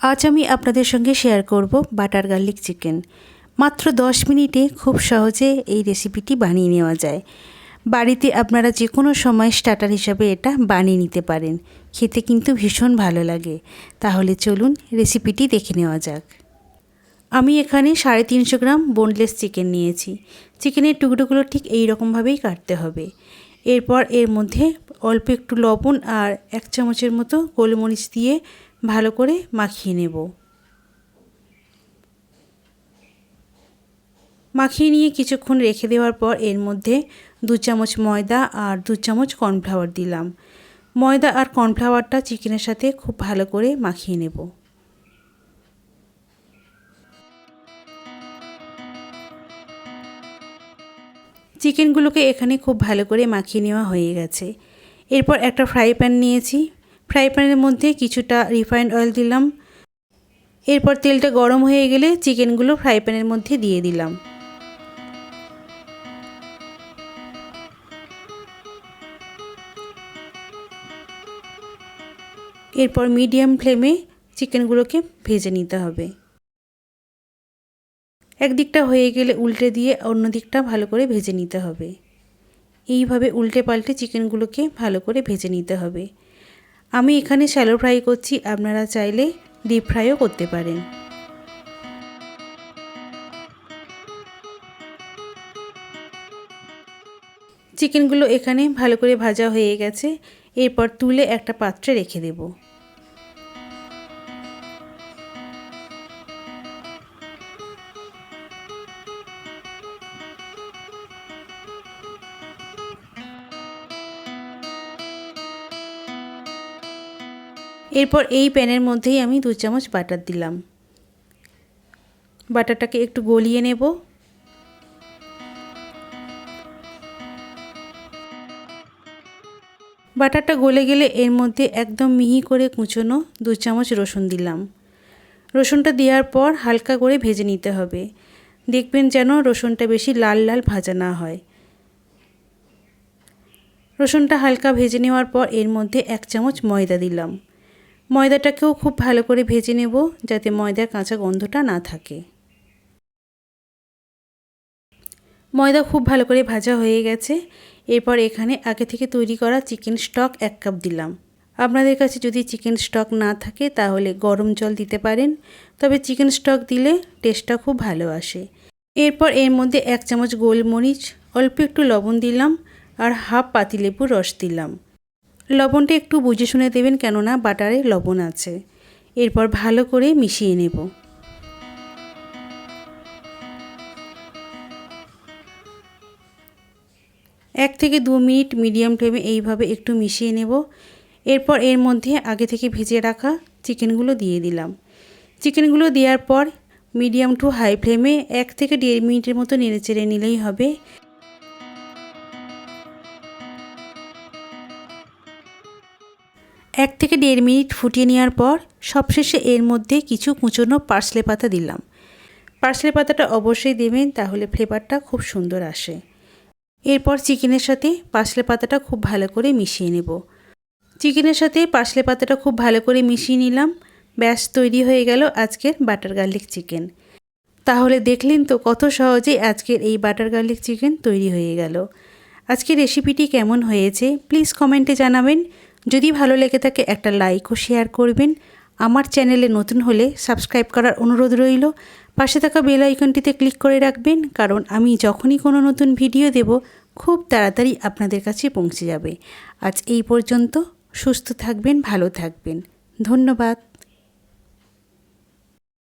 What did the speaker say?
আজ আমি আপনাদের সঙ্গে শেয়ার করব বাটার গার্লিক চিকেন মাত্র 10 মিনিটে খুব সহজে এই রেসিপিটি বানিয়ে নেওয়া যায়। বাড়িতে আপনারা যে কোনো সময় স্টার্টার হিসাবে এটা বানিয়ে নিতে পারেন। খেতে কিন্তু ভীষণ ভালো লাগে। তাহলে চলুন রেসিপিটি দেখে নেওয়া যাক। আমি এখানে সাড়ে তিনশো গ্রাম বোনলেস চিকেন নিয়েছি। চিকেনের টুকরোগুলো ঠিক এই রকমভাবেই কাটতে হবে। এরপর এর মধ্যে অল্প একটু লবণ আর এক চামচের মতো গোলমরিচ দিয়ে ভালো করে মাখিয়ে নেব। মাখিয়ে নিয়ে কিছুক্ষণ রেখে দেওয়ার পর এর মধ্যে দু চামচ ময়দা আর দু চামচ কর্নফ্লাওয়ার দিলাম। ময়দা আর কর্নফ্লাওয়ারটা চিকেনের সাথে খুব ভালো করে মাখিয়ে নেব। চিকেনগুলোকে এখানে খুব ভালো করে মাখিয়ে নেওয়া হয়ে গেছে। এরপর একটা ফ্রাই প্যান নিয়েছি। ফ্রাই প্যানের মধ্যে কিছুটা রিফাইন্ড অয়েল দিলাম। এরপর তেলটা গরম হয়ে গেলে চিকেনগুলো ফ্রাই প্যানের মধ্যে দিয়ে দিলাম। এরপর মিডিয়াম ফ্লেমে চিকেনগুলোকে ভেজে নিতে হবে। একদিকটা হয়ে গেলে উল্টে দিয়ে অন্য দিকটা ভালো করে ভেজে নিতে হবে। এইভাবে উল্টে পাল্টে চিকেনগুলোকে ভালো করে ভেজে নিতে হবে। আমি এখানে শ্যালো ফ্রাই করছি, আপনারা চাইলে ডিপ ফ্রাইও করতে পারেন। চিকেনগুলো এখানে ভালো করে ভাজা হয়ে গেছে, এরপর তুলে একটা পাত্রে রেখে দেবো। এরপর এই প্যানের মধ্যেই আমি দু চামচ বাটার দিলাম। বাটারটাকে একটু গলিয়ে নেব। বাটারটা গলে গেলে এর মধ্যে একদম মিহি করে কুচোনো দু চামচ রসুন দিলাম। রসুনটা দেওয়ার পর হালকা করে ভেজে নিতে হবে। দেখবেন যেন রসুনটা বেশি লাল লাল ভাজা না হয়। রসুনটা হালকা ভেজে নেওয়ার পর এর মধ্যে এক চামচ ময়দা দিলাম। ময়দাটাকেও খুব ভালো করে ভেজে নেব যাতে ময়দার কাঁচা গন্ধটা না থাকে। ময়দা খুব ভালো করে ভাজা হয়ে গেছে। এরপর এখানে আগে থেকে তৈরি করা চিকেন স্টক এক কাপ দিলাম। আপনাদের কাছে যদি চিকেন স্টক না থাকে তাহলে গরম জল দিতে পারেন, তবে চিকেন স্টক দিলে টেস্টটা খুব ভালো আসে। এরপর এর মধ্যে এক চামচ গোলমরিচ, অল্প একটু লবণ দিলাম আর হাফ পাতিলেবুর রস দিলাম। লবণটা একটু বুঝে শুনে দেবেন কেননা বাটারে লবণ আছে। এরপর ভালো করে মিশিয়ে নেব। এক থেকে দু মিনিট মিডিয়াম ফ্লেমে এইভাবে একটু মিশিয়ে নেব। এরপর এর মধ্যে আগে থেকে ভেজে রাখা চিকেনগুলো দিয়ে দিলাম। চিকেনগুলো দেওয়ার পর মিডিয়াম টু হাই ফ্লেমে এক থেকে দেড় মিনিটের মতো নেড়ে চেড়ে নিলেই হবে। এক থেকে দেড় মিনিট ফুটিয়ে নেওয়ার পর সবশেষে এর মধ্যে কিছু কুচনো পার্সলে পাতা দিলাম। পার্সলে পাতাটা অবশ্যই দেবেন, তাহলে ফ্লেভারটা খুব সুন্দর আসে। এরপর চিকেনের সাথে পার্সলে পাতাটা খুব ভালো করে মিশিয়ে নেব। চিকেনের সাথে পার্সলে পাতাটা খুব ভালো করে মিশিয়ে নিলাম। ব্যাস, তৈরি হয়ে গেল আজকের বাটার গার্লিক চিকেন। তাহলে দেখলেন তো কত সহজেই আজকের এই বাটার গার্লিক চিকেন তৈরি হয়ে গেল। আজকের রেসিপিটি কেমন হয়েছে, প্লিজ কমেন্টে জানাবেন। যদি ভালো লেগে থাকে একটা লাইক ও শেয়ার করবেন। আমার চ্যানেলে নতুন হলে সাবস্ক্রাইব করার অনুরোধ রইল। পাশে থাকা বেল আইকনটিতে ক্লিক করে রাখবেন, কারণ আমি যখনই কোনো নতুন ভিডিও দেব, খুব তাড়াতাড়ি আপনাদের কাছে পৌঁছে যাবে। আজ এই পর্যন্ত, সুস্থ থাকবেন, ভালো থাকবেন। ধন্যবাদ।